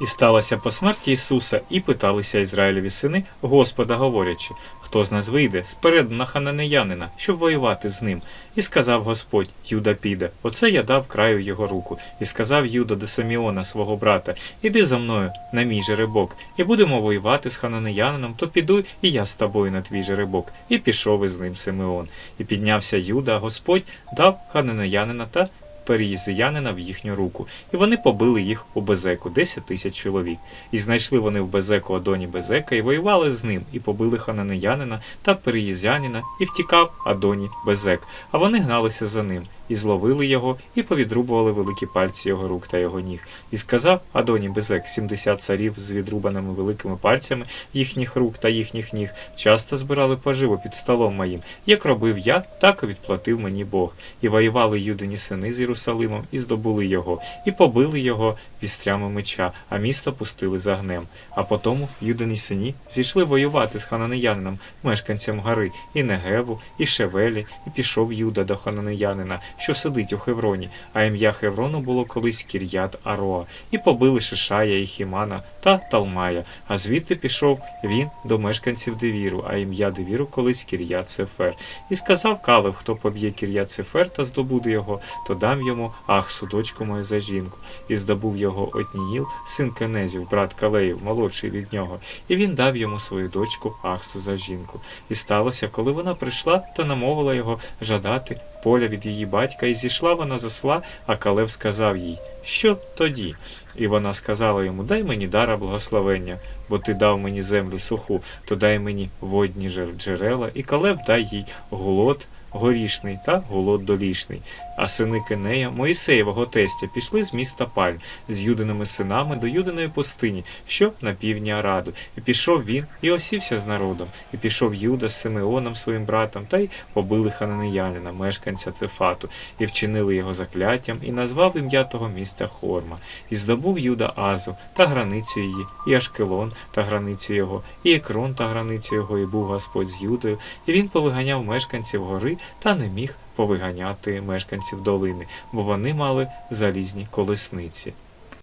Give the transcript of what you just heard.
І сталося по смерті Ісуса, і питалися Ізраїлеві сини Господа, говорячи, хто з нас вийде спереду на хананеянина, щоб воювати з ним. І сказав Господь, Юда піде. Оце я дав краю його руку. І сказав Юда до Саміона, свого брата, іди за мною на мій жеребок, і будемо воювати з хананеянином, то піду і я з тобою на твій жеребок. І пішов із ним Симеон. І піднявся Юда, а Господь дав хананеянина та переїзиянина в їхню руку, і вони побили їх у Безеку, 10 тисяч чоловік. І знайшли вони в Безеку Адоні Безека, і воювали з ним, і побили хананиянина та переїзянина, і втікав Адоні Безек. А вони гналися за ним, і зловили його, і повідрубували великі пальці його рук та його ніг. І сказав Адоні Безек, 70 царів з відрубаними великими пальцями їхніх рук та їхніх ніг, часто збирали поживу під столом моїм. Як робив я, так і відплатив мені Бог. І воювали юдині сини з Єрусалимом, і здобули його, і побили його вістрями меча, а місто пустили за гнем. А потому юдині сині зійшли воювати з хананеянином, мешканцям гори, і Негеву, і Шевелі, і пішов Юда до хананеянина, що сидить у Хевроні, а ім'я Хеврону було колись Кір'ят Ароа, і побили Шишая і Хімана та Талмая. А звідти пішов він до мешканців Девіру, а ім'я Девіру колись Кір'ят Сефер. І сказав Калев, хто поб'є Кір'ят Сефер та здобуде його, то дам йому Ахсу, дочку мою за жінку. І здобув його Отніїл, син Кенезів, брат Калеїв, молодший від нього, і він дав йому свою дочку Ахсу за жінку. І сталося, коли вона прийшла, то намовила його жадати поля від її батька, і зійшла вона засла, а Калев сказав їй, що тоді? І вона сказала йому: Дай мені дара благословення, бо ти дав мені землю суху, то дай мені водні жер- джерела, і Калев дай їй голод горішний та голод долішний. А сини Кенея, Моїсеєвого тестя, пішли з міста Пальм з юдиними синами до юдиної пустині, що на півдні Араду. І пішов він і осівся з народом, і пішов Юда з Симеоном своїм братом, та й побили хананеянина, мешканця Цефату, і вчинили його закляттям, і назвав ім'я того міста Хорма. І здобув Юда Азу та границю її, і Ашкелон та границю його, і Екрон та границю його, і був Господь з Юдою, і він повиганяв мешканців гори та не міг повиганяти мешканців долини, бо вони мали залізні колесниці.